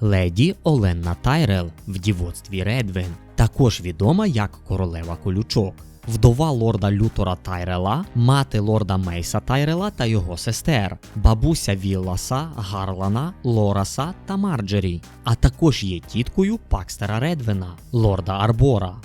Леді Оленна Тайрел в дівоцтві Редвин, також відома як королева колючок. Вдова лорда Лютора Тайрела, мати лорда Мейса Тайрела та його сестер, бабуся Вілласа, Гарлана, Лораса та Марджері, а також є тіткою Пакстера Редвина, лорда Арбора.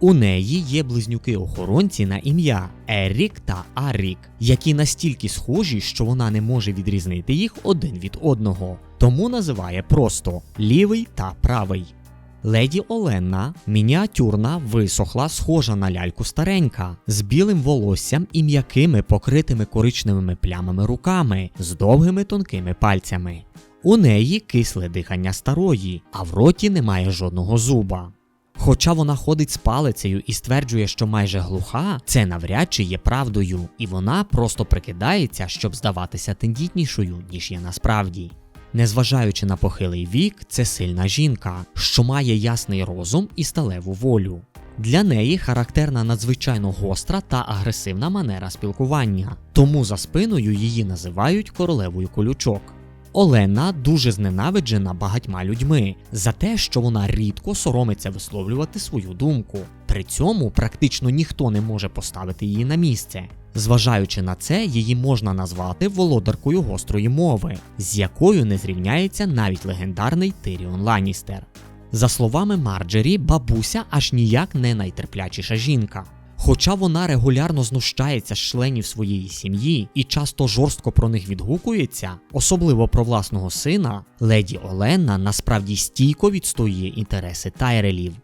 У неї є близнюки-охоронці на ім'я Ерік та Аррік, які настільки схожі, що вона не може відрізнити їх один від одного, тому називає просто лівий та правий. Леді Оленна мініатюрна, висохла, схожа на ляльку старенька, з білим волоссям і м'якими покритими коричневими плямами руками, з довгими тонкими пальцями. У неї кисле дихання старої, а в роті немає жодного зуба. Хоча вона ходить з палицею і стверджує, що майже глуха, це навряд чи є правдою, і вона просто прикидається, щоб здаватися тендітнішою, ніж є насправді. Незважаючи на похилий вік, це сильна жінка, що має ясний розум і сталеву волю. Для неї характерна надзвичайно гостра та агресивна манера спілкування, тому за спиною її називають королевою колючок. Олена дуже зненавиджена багатьма людьми за те, що вона рідко соромиться висловлювати свою думку. При цьому практично ніхто не може поставити її на місце. Зважаючи на це, її можна назвати володаркою гострої мови, з якою не зрівняється навіть легендарний Тиріон Ланністер. За словами Марджері, бабуся аж ніяк не найтерплячіша жінка. Хоча вона регулярно знущається з членів своєї сім'ї і часто жорстко про них відгукується, особливо про власного сина, леді Оленна насправді стійко відстоює інтереси Тайрелів.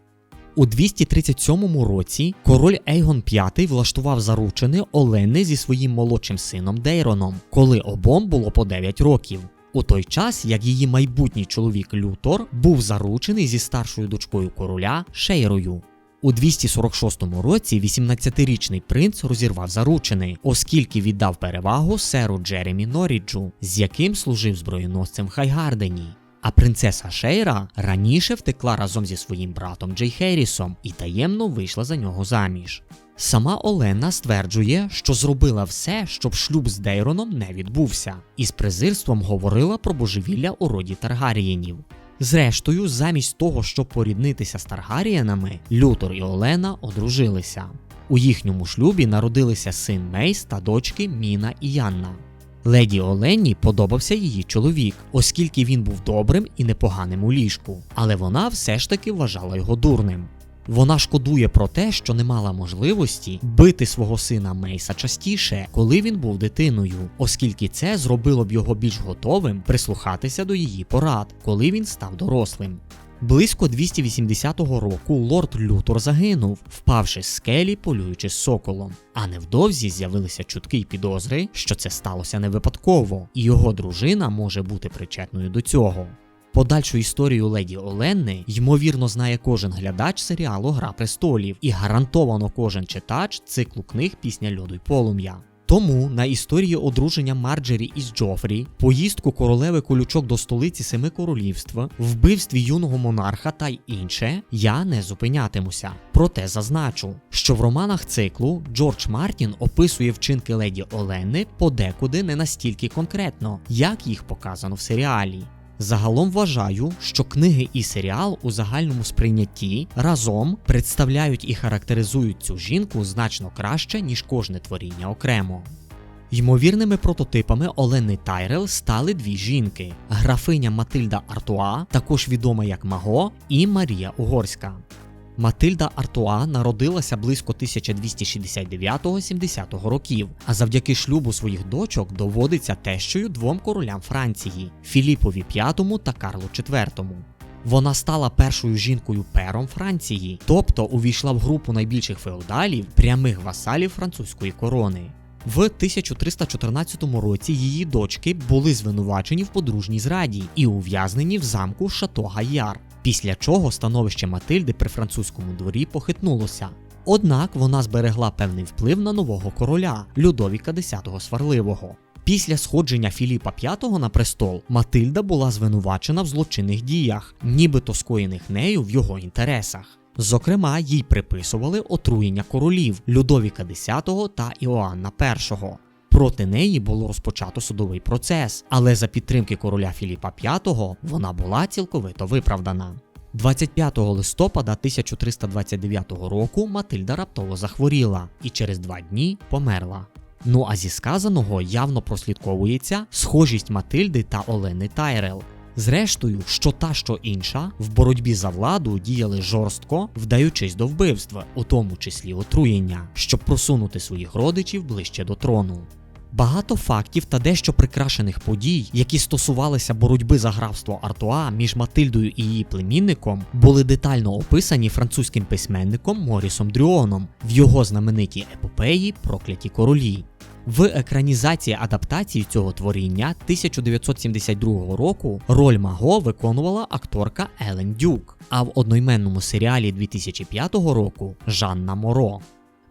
У 237 році король Ейгон V влаштував заручини Олени зі своїм молодшим сином Дейроном, коли обом було по 9 років. У той час, як її майбутній чоловік Лютор був заручений зі старшою дочкою короля Шейрою. У 246 році 18-річний принц розірвав заручини, оскільки віддав перевагу серу Джеремі Норіджу, з яким служив зброєносцем в Хайгардені. А принцеса Шейра раніше втекла разом зі своїм братом Джей Херрісом і таємно вийшла за нього заміж. Сама Олена стверджує, що зробила все, щоб шлюб з Дейроном не відбувся, і з презирством говорила про божевілля у роді Таргарієнів. Зрештою, замість того, щоб поріднитися з Таргарієнами, Лютор і Олена одружилися. У їхньому шлюбі народилися син Мейс та дочки Міна і Янна. Леді Олені подобався її чоловік, оскільки він був добрим і непоганим у ліжку, але вона все ж таки вважала його дурним. Вона шкодує про те, що не мала можливості бити свого сина Мейса частіше, коли він був дитиною, оскільки це зробило б його більш готовим прислухатися до її порад, коли він став дорослим. Близько 280 року лорд Лютор загинув, впавши з скелі, полюючи з соколом. А невдовзі з'явилися чутки й підозри, що це сталося не випадково, і його дружина може бути причетною до цього. Подальшу історію леді Оленни ймовірно знає кожен глядач серіалу Гра престолів і гарантовано кожен читач циклу книг Пісня льоду й полум'я. Тому на історії одруження Марджері із Джофрі, поїздку королеви колючок до столиці Семи Королівства, вбивстві юного монарха та й інше я не зупинятимуся. Проте зазначу, що в романах циклу Джордж Мартін описує вчинки леді Олени подекуди не настільки конкретно, як їх показано в серіалі. Загалом вважаю, що книги і серіал у загальному сприйнятті разом представляють і характеризують цю жінку значно краще, ніж кожне творіння окремо. Ймовірними прототипами Олени Тайрел стали дві жінки: графиня Матильда Артуа, також відома як Маго, і Марія Угорська. Матильда Артуа народилася близько 1269-70 років, а завдяки шлюбу своїх дочок доводиться тещою двом королям Франції Філіпові V та Карлу IV. Вона стала першою жінкою пером Франції, тобто увійшла в групу найбільших феодалів, прямих васалів французької корони. В 1314 році її дочки були звинувачені в подружній зраді і ув'язнені в замку Шато Гаяр після чого становище Матильди при французькому дворі похитнулося. Однак вона зберегла певний вплив на нового короля Людовіка X Сварливого. Після сходження Філіпа V на престол Матильда була звинувачена в злочинних діях, нібито скоєних нею в його інтересах. Зокрема, їй приписували отруєння королів Людовіка X та Іоанна І. Проти неї було розпочато судовий процес, але за підтримки короля Філіпа V вона була цілковито виправдана. 25 листопада 1329 року Матильда раптово захворіла і через два дні померла. Ну а зі сказаного явно прослідковується схожість Матильди та Олени Тайрел. Зрештою, що та, що інша, в боротьбі за владу діяли жорстко, вдаючись до вбивства, у тому числі отруєння, щоб просунути своїх родичів ближче до трону. Багато фактів та дещо прикрашених подій, які стосувалися боротьби за графство Артуа між Матильдою і її племінником, були детально описані французьким письменником Морісом Дрюоном в його знаменитій епопеї Прокляті королі. В екранізації адаптації цього творіння 1972 року роль Маго виконувала акторка Елен Дюк, а в одноіменному серіалі 2005 року Жанна Моро.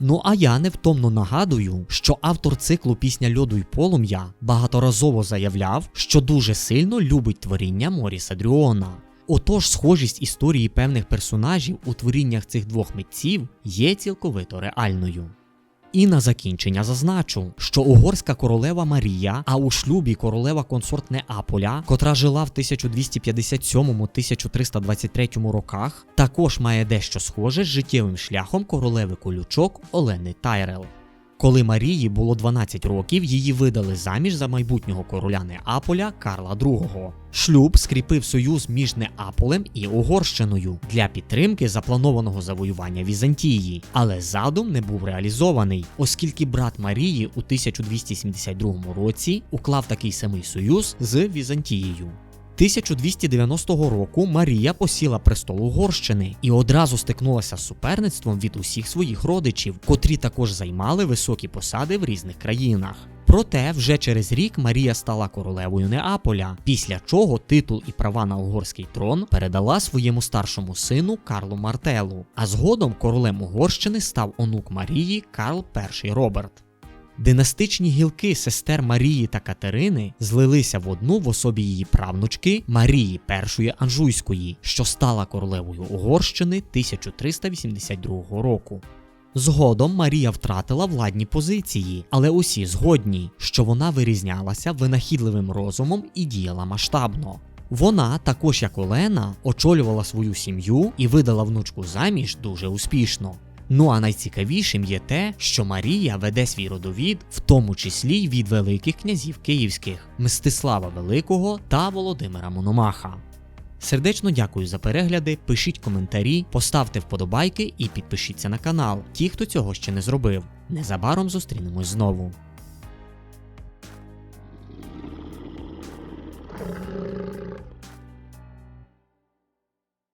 Ну а я невтомно нагадую, що автор циклу Пісня льоду й полум'я багаторазово заявляв, що дуже сильно любить творіння Моріса Дрюона. Отож, схожість історії певних персонажів у творіннях цих двох митців є цілковито реальною. І на закінчення зазначу, що угорська королева Марія, а у шлюбі королева консорт Неаполя, котра жила в 1257-1323 роках, також має дещо схоже з життєвим шляхом королеви колючок Олени Тайрел. Коли Марії було 12 років, її видали заміж за майбутнього короля Неаполя Карла II. Шлюб скріпив союз між Неаполем і Угорщиною для підтримки запланованого завоювання Візантії, але задум не був реалізований, оскільки брат Марії у 1272 році уклав такий самий союз з Візантією. 1290 року Марія посіла престол Угорщини і одразу стикнулася з суперництвом від усіх своїх родичів, котрі також займали високі посади в різних країнах. Проте вже через рік Марія стала королевою Неаполя, після чого титул і права на угорський трон передала своєму старшому сину Карлу Мартелу, а згодом королем Угорщини став онук Марії Карл І Роберт. Династичні гілки сестер Марії та Катерини злилися в одну в особі її правнучки Марії І Анжуйської, що стала королевою Угорщини 1382 року. Згодом Марія втратила владні позиції, але усі згодні, що вона вирізнялася винахідливим розумом і діяла масштабно. Вона, також як Олена, очолювала свою сім'ю і видала внучку заміж дуже успішно. Ну а найцікавішим є те, що Марія веде свій родовід, в тому числі й від великих князів київських Мстислава Великого та Володимира Мономаха. Сердечно дякую за перегляди, пишіть коментарі, поставте вподобайки і підпишіться на канал, ті, хто цього ще не зробив. Незабаром зустрінемось знову.